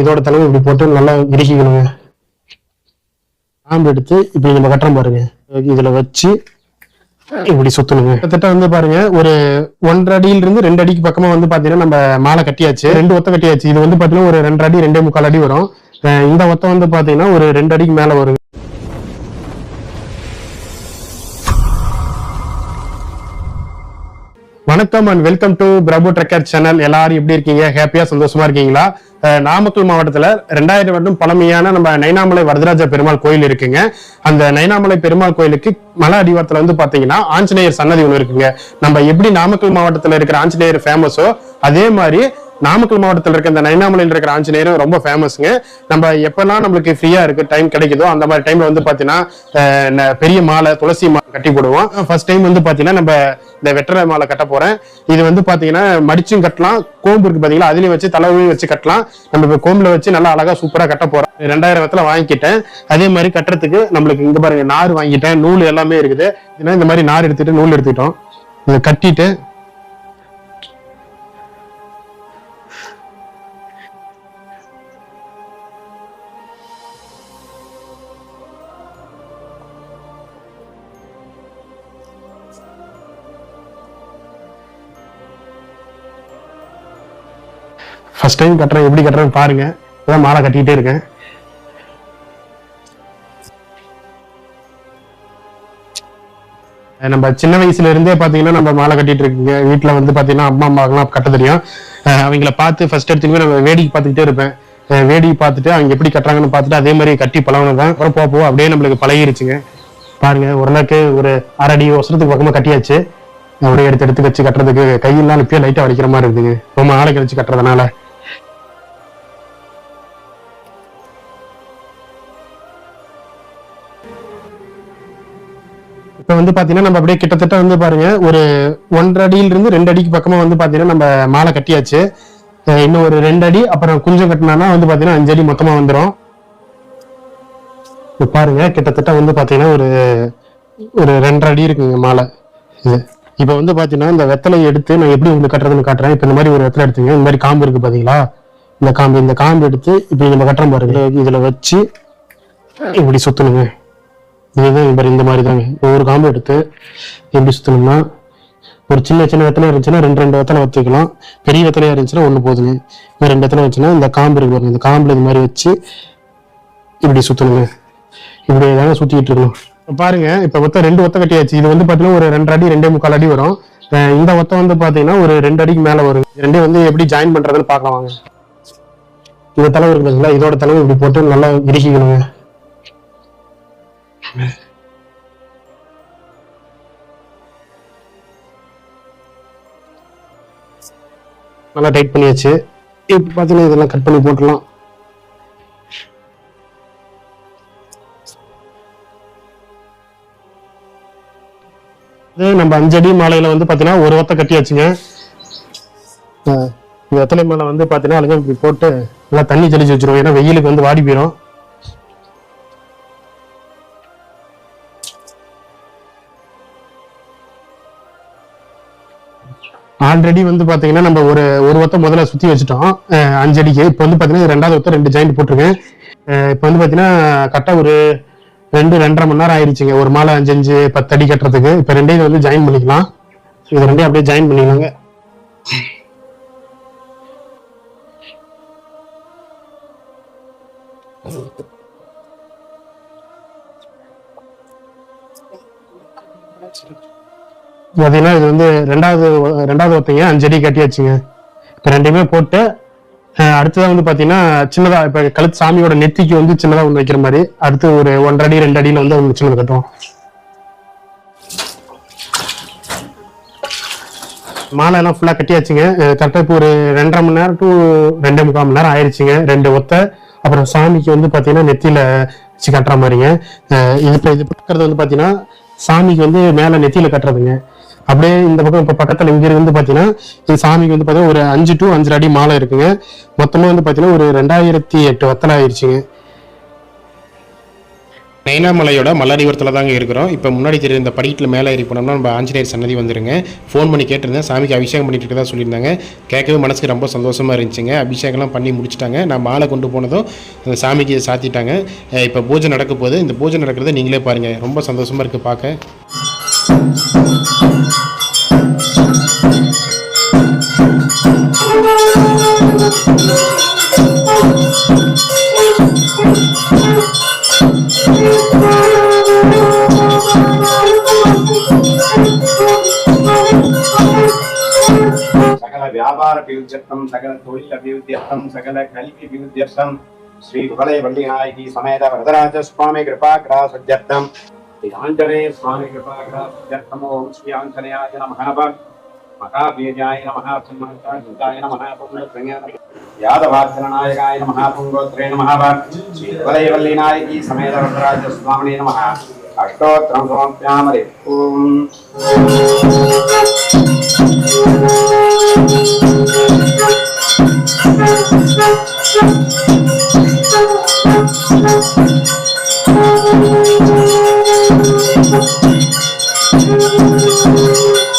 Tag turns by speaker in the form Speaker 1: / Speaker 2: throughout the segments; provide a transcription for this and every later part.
Speaker 1: இதோட தலைமை இப்படி போட்டு நல்லா இறுக்கிக்கணுங்க. காம்பு எடுத்து இப்படி நம்ம கட்டுறோம் பாருங்க. இதுல வச்சு இப்படி சுத்தணுங்க. கிட்டத்தட்ட வந்து பாருங்க ஒரு ஒன்றரை அடியில இருந்து ரெண்டு அடிக்கு பக்கமா வந்து பாத்தீங்கன்னா நம்ம மாலை கட்டியாச்சு. ரெண்டு ஒத்த கட்டியாச்சு. இது வந்து பாத்தீங்கன்னா ஒரு ரெண்டரை அடி ரெண்டே முக்கால் அடி வரும். இந்த ஒத்த வந்து பாத்தீங்கன்னா ஒரு ரெண்டு அடிக்கு மேல வரும் வணக்கம் and welcome to Prabhu Trekker channel எல்லாரும் எப்படி இருக்கீங்க? ஹாப்பியா சந்தோஷமா இருக்கீங்களா? நாமக்கல் மாவட்டத்துல ரெண்டாயிரம் வருடம் பழமையான நம்ம நைனாமலை வரதராஜ பெருமாள் கோயில் இருக்குங்க. அந்த நைனாமலை பெருமாள் கோயிலுக்கு மலை அடிவாரத்துல வந்து பாத்தீங்கன்னா ஆஞ்சநேயர் சன்னதி ஒன்று இருக்குங்க. நம்ம எப்படி நாமக்கல் மாவட்டத்துல இருக்கிற ஆஞ்சநேயர் ஃபேமஸோ அதே மாதிரி நாமக்கல் மாவட்டத்தில் இருக்க இந்த நைனாமலையில் இருக்கிற ஆஞ்சநேயரும் ரொம்ப ஃபேமஸ்ங்க நம்ம எப்பெல்லாம் நம்மளுக்கு ஃப்ரீயா இருக்கு டைம் கிடைக்குதோ அந்த மாதிரி டைம்ல வந்து பாத்தீங்கன்னா பெரிய மாலை துளசி மாலை கட்டி போடுவோம். ஃபர்ஸ்ட் டைம் வந்து பாத்தீங்கன்னா நம்ம இந்த வெற்றலை மாலை கட்ட போறேன். இது வந்து பாத்தீங்கன்னா மடிச்சும் கட்டலாம் கோம்பு இருக்கு பாத்தீங்களா அதுலயும் வச்சு தலைவையும் வச்சு கட்டலாம். நம்ம இப்போ கோம்புல வச்சு நல்லா அழகா சூப்பரா கட்ட போறோம். ரெண்டாயிரத்துல வாங்கிக்கிட்டேன். அதே மாதிரி கட்டுறதுக்கு நம்மளுக்கு இங்க பாருங்க நார் வாங்கிட்டேன். நூல் எல்லாமே இருக்குது. ஏன்னா இந்த மாதிரி நார் எடுத்துட்டு நூல் எடுத்துக்கிட்டோம். இதை கட்டிட்டு ஃபர்ஸ்ட் டைம் கட்டுறேன் எப்படி கட்டுறேன்னு பாருங்க. இதான் மாலை கட்டிக்கிட்டே இருக்கேன். நம்ம சின்ன வயசுல இருந்தே பாத்தீங்கன்னா நம்ம மாலை கட்டிட்டு இருக்கீங்க. வீட்டுல வந்து பாத்தீங்கன்னா அம்மா அம்மாக்கெல்லாம் கட்ட தெரியும். அவங்கள பார்த்து ஃபர்ஸ்ட் எடுத்துமே நம்ம வேடிக்கை பார்த்துக்கிட்டே இருப்பேன். வேடிக்கை பார்த்துட்டு அவங்க எப்படி கட்டுறாங்கன்னு பார்த்துட்டு அதே மாதிரி கட்டி பழகினதான் அப்புறம் போக போக அப்படியே நம்மளுக்கு பழகிருச்சுங்க. பாருங்க ஒரு நாளைக்கு ஒரு அரை அடி வருஷத்துக்கு பக்கமா கட்டியாச்சு. அப்படியே எடுத்து எடுத்து வச்சு கட்டுறதுக்கு கையெல்லாம் இப்பயே லைட்டா வலிக்கிற மாதிரி இருக்குதுங்க. ரொம்ப நாளை கழிச்சு கட்டுறதுனால. வந்து பாத்தீங்கன்னா நம்ம அப்படியே கிட்டத்தட்ட வந்து பாருங்க ஒரு ஒன்றரை அடியில இருந்து ரெண்டு அடிக்கு பக்கமா வந்து பாத்தீங்கன்னா நம்ம மாலை கட்டியாச்சு. இன்னும் ஒரு ரெண்டு அடி அப்புறம் குஞ்சம் கட்டினா வந்து பாத்தீங்கன்னா அஞ்சு அடி மொத்தமா வந்துடும் பாருங்க கிட்டத்தட்ட வந்து பாத்தீங்கன்னா ஒரு ஒரு ரெண்டரை அடி இருக்குங்க மாலை. இது. இப்ப வந்து பாத்தீங்கன்னா இந்த வெத்தலை எடுத்து நான் எப்படி உங்களுக்கு கட்டுறதுன்னு காட்டுறேன். இப்ப இந்த மாதிரி ஒரு வெத்தலை எடுத்துங்க. இந்த மாதிரி காம்பு இருக்கு பாத்தீங்களா? இந்த காம்பு இந்த காம்பு எடுத்து இப்படி நம்ம கட்டுறோம் பாருங்க. இதுல வச்சு இப்படி சுத்தணுங்க. இதுதான் இவர் மாதிரி இந்த மாதிரி தாங்க ஒவ்வொரு காம்பு எடுத்து எப்படி சுத்தணும்னா ஒரு சின்ன சின்ன வெத்தனை இருந்துச்சுன்னா ரெண்டு ரெண்டு வெத்தனை வச்சுக்கலாம் பெரிய வெத்தலையா இருந்துச்சுன்னா ஒண்ணு போதுங்க. இந்த ரெண்டு வெத்தனை வச்சுன்னா இந்த காம்பு இருக்கு பாருங்க. இந்த காம்புல இது மாதிரி வச்சு இப்படி சுத்தணுங்க. இப்படி தாங்க சுத்திட்டு இருக்கணும். பாருங்க இப்ப ஒத்த ரெண்டு ஒத்த கட்டியாச்சு. இது வந்து பாத்தீங்கன்னா ஒரு ரெண்டு அடி ரெண்டே முக்கால் அடி வரும். இந்த ஒத்த வந்து பாத்தீங்கன்னா ஒரு ரெண்டு அடிக்கு மேல வரும். ரெண்டே வந்து எப்படி ஜாயின் பண்றதுன்னு பார்க்கலாம் வாங்க. இந்த தலைவர் இருக்குதுங்களா இதோட தலைவர் இப்படி போட்டு நல்லா இறுக்கிக்கணுங்க. நல்லா டைட் பண்ணியாச்சு. இப்போ பார்த்தீங்கன்னா இதெல்லாம் கட் பண்ணி போட்டுடலாம். இது நம்ம அஞ்சடி மாலையில வந்து பார்த்தீங்கன்னா ஒரு ஒத்த கட்டியாச்சுங்க. இந்த வெத்தலை மாலை வந்து பார்த்தீங்கன்னா அழகாக இப்படி போட்டு நல்லா தண்ணி தெளிச்சு வச்சிருவோம். ஏன்னா வெயிலுக்கு வந்து வாடி போயிடும் ஆல்ரெடி வந்து பாத்தீங்கன்னா நம்ம ஒரு ஒரு ஒத்த முதல்ல சுத்தி வச்சுட்டோம். அஞ்சடிக்கு அஞ்சு அடிக்கு. இப்போ வந்து பாத்தீங்கன்னா ரெண்டாவது ஒத்த ரெண்டு ஜாயிண்ட் போட்டிருக்கேன். இப்போ வந்து பாத்தீங்கன்னா கரெக்டா ஒரு ரெண்டு ரெண்டரை மணி நேரம் ஆயிடுச்சுங்க ஒரு மாலை அஞ்சு அஞ்சு பத்து அடி கட்டுறதுக்கு. இப்போ ரெண்டையும் வந்து ஜாயின் பண்ணிக்கலாம். இது ரெண்டையும் அப்படியே ஜாயின் பண்ணிக்கலாங்க. பார்த்தீங்கன்னா இது வந்து ரெண்டாவது ரெண்டாவது ஒத்தைங்க அஞ்சு அடி கட்டியாச்சுங்க இப்போ ரெண்டையுமே போட்டு அடுத்ததாக வந்து பார்த்தீங்கன்னா சின்னதாக இப்போ கழுத்து சாமியோட நெத்திக்கு வந்து சின்னதாக ஒன்று வைக்கிற மாதிரி அடுத்து ஒரு ஒன்றரை அடி ரெண்டு அடியில் வந்து ஒன்று சின்னது கட்டுவோம். மாலை எல்லாம் ஃபுல்லாக கட்டியாச்சுங்க கரெக்டாக இப்போ ஒரு ரெண்டரை மணி நேரம் டு ரெண்டே முக்கால் மணி நேரம் ஆயிடுச்சுங்க ரெண்டு ஒத்தை. அப்புறம் சாமிக்கு வந்து பார்த்தீங்கன்னா நெத்தியில் வச்சு கட்டுற மாதிரிங்க. இது இப்போ இது பார்க்கறது வந்து பார்த்தீங்கன்னா சாமிக்கு வந்து மேலே நெத்தியில் கட்டுறதுங்க. அப்படியே இந்த பக்கம் இப்போ பக்கத்தில் இங்க வந்து பார்த்தீங்கன்னா இது சாமிக்கு வந்து பார்த்தீங்கன்னா ஒரு அஞ்சு டு அஞ்சு அடி மாலை இருக்குங்க. மொத்தமாக வந்து பார்த்தீங்கன்னா ஒரு ரெண்டாயிரத்தி எட்டு வத்தலை ஆயிடுச்சுங்க
Speaker 2: நைனாமலையோட மல்லாரிபுரத்தில் தாங்க இருக்கிறோம். இப்போ முன்னாடி தெரியும் இந்த படிக்கட்டில் மேலே ஏறி போனோம்னா நம்ம ஆஞ்சநேயர் சன்னதி வந்துருங்க. ஃபோன் பண்ணி கேட்டிருந்தேன். சாமிக்கு அபிஷேகம் பண்ணிட்டு இருக்கதா சொல்லியிருந்தாங்க. கேட்கவே மனசுக்கு ரொம்ப சந்தோஷமாக இருந்துச்சுங்க. அபிஷேகம்லாம் பண்ணி முடிச்சிட்டாங்க. நான் மாலை கொண்டு போனதும் அந்த சாமிக்கு சாத்திட்டாங்க. இப்போ பூஜை நடக்க போகுது. இந்த பூஜை நடக்கிறத நீங்களே பாருங்கள் ரொம்ப சந்தோஷமாக இருக்குது பார்க்க.
Speaker 3: வியாபார அபிவிருத்தியர்த்தம் சகல தொழில் அபிவிருத்தியர்த்தம் சகல கல்வி அபிவிருத்தியர்த்தம். ஸ்ரீ குகலை வள்ளிநாயகி சமேத வரதராஜ சுவாமி கிருபா கிராசத்யர்த்தம் श्रीआञ्जने स्वामिकृपाकराभ्यर्थमों श्रीआञ्जनेयाय नमः महाबीजाय नमः सम्माताय यादवाचरणायकाय नमः पुङ्गोत्रे नमः। श्रीवलयवल्लीनायकी समेतवरदराजस्वामिने नमः। अष्टोत्तरं समर्प्यामरे ओम्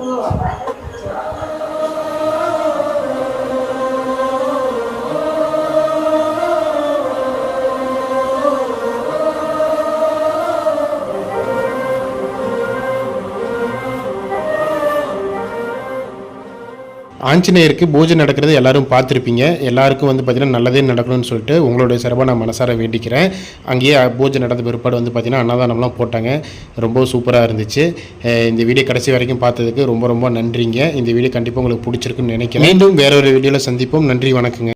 Speaker 3: 嗯。
Speaker 2: ஆஞ்சநேயருக்கு பூஜை நடக்கிறது எல்லாரும் பார்த்துருப்பீங்க. எல்லாருக்கும் வந்து பார்த்திங்கன்னா நல்லதே நடக்கணும்னு சொல்லிட்டு உங்களுடைய சிறப்பாக நான் மனசார வேண்டிக்கிறேன். அங்கேயே பூஜை நடந்த பிற்பாடு வந்து பார்த்திங்கன்னா அன்னதானம்லாம் போட்டாங்க. ரொம்ப சூப்பராக இருந்துச்சு. இந்த வீடியோ கடைசி வரைக்கும் பார்த்ததுக்கு ரொம்ப ரொம்ப நன்றிங்க. இந்த வீடியோ கண்டிப்பாக உங்களுக்கு பிடிச்சிருக்குன்னு நினைக்கிறேன். மீண்டும் வேற ஒரு வீடியோவில் சந்திப்போம். நன்றி வணக்கங்க.